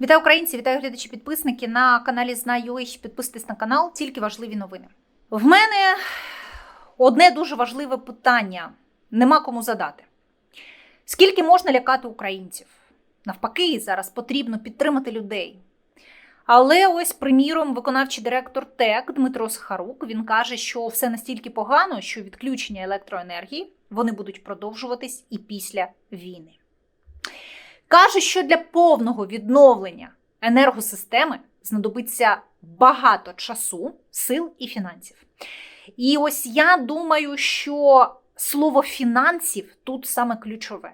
Вітаю українці, вітаю глядачі підписники на каналі Знаю.ua. Підписуйтесь на канал, тільки важливі новини. В мене одне дуже важливе питання: нема кому задати. Скільки можна лякати українців? Навпаки, зараз потрібно підтримати людей. Але ось, приміром, виконавчий директор ТЕК Дмитро Сахарук він каже, що все настільки погано, що відключення електроенергії вони будуть продовжуватись і після війни. Каже, що для повного відновлення енергосистеми знадобиться багато часу, сил і фінансів. І ось я думаю, що слово фінансів тут саме ключове.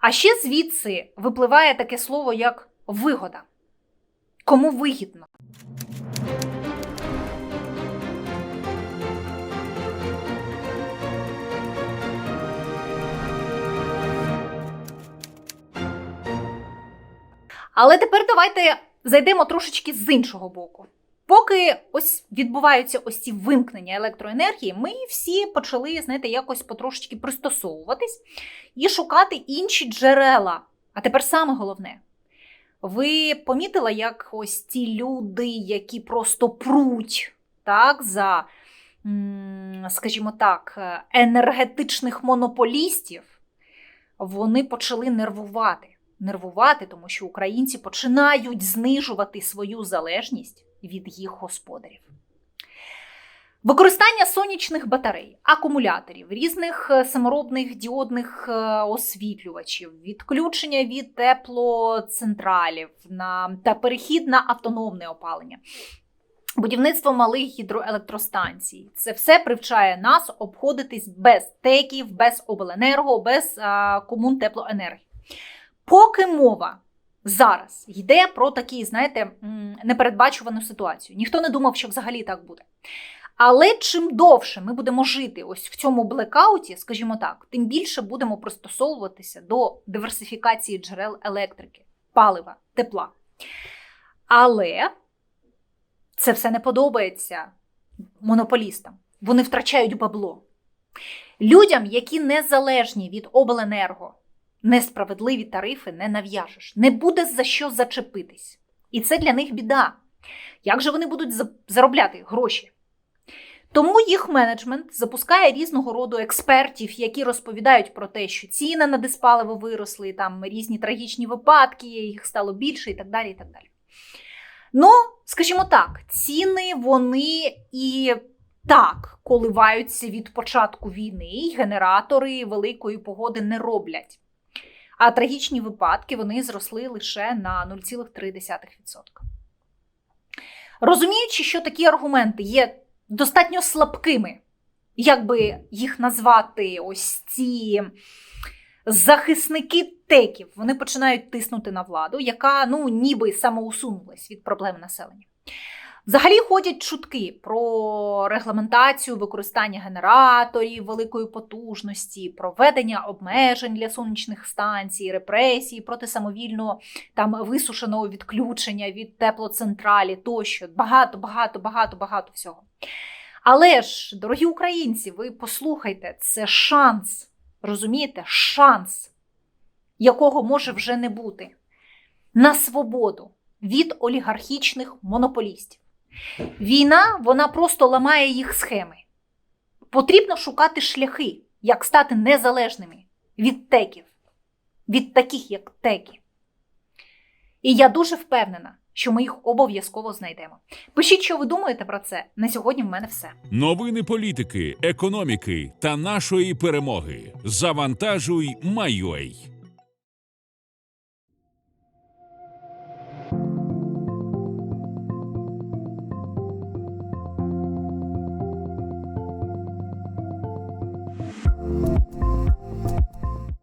А ще звідси випливає таке слово, як вигода. Кому вигідно? Але тепер давайте зайдемо трошечки з іншого боку. Поки ось відбуваються ось ці вимкнення електроенергії, ми всі почали, знаєте, якось потрошечки пристосовуватись і шукати інші джерела. А тепер саме головне. Ви помітили, як ось ці люди, які просто пруть так, за, скажімо так, енергетичних монополістів, вони почали нервувати. Нервувати, тому що українці починають знижувати свою залежність від їх господарів. Використання сонячних батарей, акумуляторів, різних е, саморобних діодних е, освітлювачів, відключення від теплоцентралів на, та перехід на автономне опалення, будівництво малих гідроелектростанцій. Це все привчає нас обходитись без теків, без обленерго, без а, комун теплоенергії. Поки мова зараз йде про такі, знаєте, непередбачувану ситуацію. Ніхто не думав, що взагалі так буде. Але чим довше ми будемо жити ось в цьому блекауті, скажімо так, тим більше будемо пристосовуватися до диверсифікації джерел електрики, палива, тепла. Але це все не подобається монополістам. Вони втрачають бабло. Людям, які незалежні від обленерго, несправедливі тарифи не нав'яжеш. Не буде за що зачепитись. І це для них біда. Як же вони будуть заробляти гроші? Тому їх менеджмент запускає різного роду експертів, які розповідають про те, що ціни на диспаливо виросли, там різні трагічні випадки, їх стало більше і так далі. і так далі. Ну, скажімо так, ціни вони і так коливаються від початку війни, і генератори великої погоди не роблять. А трагічні випадки вони зросли лише на 0,3%. Розуміючи, що такі аргументи є достатньо слабкими, як би їх назвати, ось ці захисники теків, вони починають тиснути на владу, яка ну ніби самоусунулась від проблем населення. Взагалі ходять чутки про регламентацію використання генераторів великої потужності, проведення обмежень для сонячних станцій, репресії проти самовільного там висушеного відключення від теплоцентралі тощо. Багато, багато, багато, багато всього. Але ж, дорогі українці, ви послухайте, це шанс, розумієте, шанс, якого може вже не бути на свободу від олігархічних монополістів. Війна вона просто ламає їх схеми. Потрібно шукати шляхи, як стати незалежними від теків, від таких, як теки. І я дуже впевнена, що ми їх обов'язково знайдемо. Пишіть, що ви думаєте про це. На сьогодні в мене все. Новини політики, економіки та нашої перемоги. Завантажуй Майой.